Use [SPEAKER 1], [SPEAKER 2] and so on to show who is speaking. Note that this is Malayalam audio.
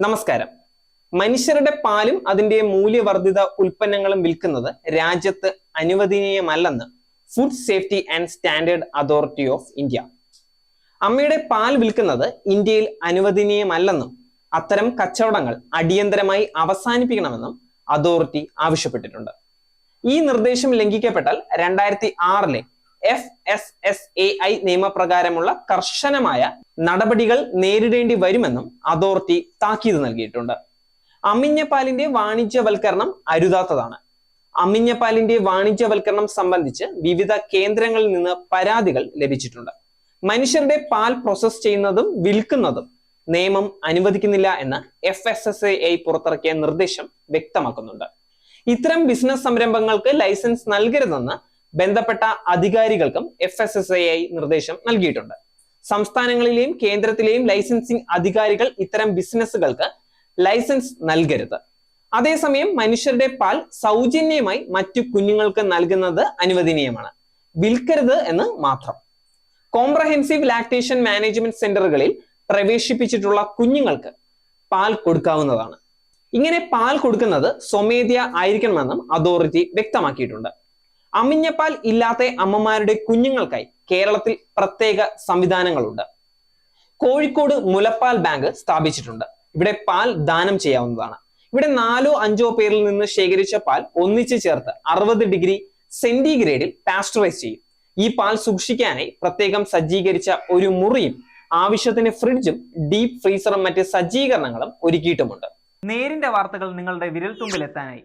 [SPEAKER 1] നമസ്കാരം. മനുഷ്യരുടെ പാലും അതിന്റെ മൂല്യവർദ്ധിത ഉൽപ്പന്നങ്ങളും വിൽക്കുന്നത് രാജ്യത്ത് അനുവദനീയമല്ലെന്ന് food safety and standard authority of India അമ്മയുടെ പാൽ വിൽക്കുന്നത് ഇന്ത്യയിൽ അനുവദനീയമല്ലെന്നും അത്തരം കച്ചവടങ്ങൾ അടിയന്തരമായി അവസാനിപ്പിക്കണമെന്നും അതോറിറ്റി ആവശ്യപ്പെട്ടിട്ടുണ്ട്. ഈ നിർദ്ദേശം ലംഘിക്കപ്പെട്ടാൽ രണ്ടായിരത്തി ആറിലെ F S S A I നിയമപ്രകാരമുള്ള കർശനമായ നടപടികൾ നേരിടേണ്ടി വരുമെന്നും അതോറിറ്റി താക്കീത് നൽകിയിട്ടുണ്ട്. അമിഞ്ഞപ്പാലിന്റെ വാണിജ്യവൽക്കരണം അരുതാത്തതാണ്. അമിഞ്ഞപ്പാലിന്റെ വാണിജ്യവൽക്കരണം സംബന്ധിച്ച് വിവിധ കേന്ദ്രങ്ങളിൽ നിന്ന് പരാതികൾ ലഭിച്ചിട്ടുണ്ട്. മനുഷ്യരുടെ പാൽ പ്രോസസ് ചെയ്യുന്നതും വിൽക്കുന്നതും നിയമം അനുവദിക്കുന്നില്ല എന്ന് എഫ് എസ് എസ് ഐ പുറത്തിറക്കിയ നിർദ്ദേശം വ്യക്തമാക്കുന്നുണ്ട്. ഇത്തരം ബിസിനസ് സംരംഭങ്ങൾക്ക് ലൈസൻസ് നൽകരുതെന്ന് ബന്ധപ്പെട്ട അധികാരികൾക്കും എഫ് എസ് എസ് ഐ നിർദ്ദേശം നൽകിയിട്ടുണ്ട്. സംസ്ഥാനങ്ങളിലെയും കേന്ദ്രത്തിലെയും ലൈസൻസിംഗ് അധികാരികൾ ഇത്തരം ബിസിനസ്സുകൾക്ക് ലൈസൻസ് നൽകരുത്. അതേസമയം മനുഷ്യരുടെ പാൽ സൗജന്യമായി മറ്റു കുഞ്ഞുങ്ങൾക്ക് നൽകുന്നത് അനുവദനീയമാണ്. വിൽക്കരുത് എന്ന് മാത്രം. കോംപ്രഹെൻസീവ് ലാക്ടേഷൻ മാനേജ്മെന്റ് സെന്ററുകളിൽ പ്രവേശിപ്പിച്ചിട്ടുള്ള കുഞ്ഞുങ്ങൾക്ക് പാൽ കൊടുക്കാവുന്നതാണ്. ഇങ്ങനെ പാൽ കൊടുക്കുന്നത് സ്വമേധ്യ ആയിരിക്കണമെന്നും അതോറിറ്റി വ്യക്തമാക്കിയിട്ടുണ്ട്. അമിഞ്ഞപ്പാൽ ഇല്ലാത്ത അമ്മമാരുടെ കുഞ്ഞുങ്ങൾക്കായി കേരളത്തിൽ പ്രത്യേക സംവിധാനങ്ങളുണ്ട്. കോഴിക്കോട് മുലപ്പാൽ ബാങ്ക് സ്ഥാപിച്ചിട്ടുണ്ട്. ഇവിടെ പാൽ ദാനം ചെയ്യാവുന്നതാണ്. ഇവിടെ നാലോ അഞ്ചോ പേരിൽ നിന്ന് ശേഖരിച്ച പാൽ ഒന്നിച്ചു ചേർത്ത് അറുപത് ഡിഗ്രി സെന്റിഗ്രേഡിൽ പാസ്റ്ററൈസ് ചെയ്യും. ഈ പാൽ സൂക്ഷിക്കാനായി പ്രത്യേകം സജ്ജീകരിച്ച ഒരു മുറിയും ആവശ്യത്തിന് ഫ്രിഡ്ജും ഡീപ് ഫ്രീസറും മറ്റ് സജ്ജീകരണങ്ങളും ഒരുക്കിയിട്ടുമുണ്ട്. നേരിന്റെ വാർത്തകൾ നിങ്ങളുടെ വിരൽത്തുമ്പിൽ എത്താനായി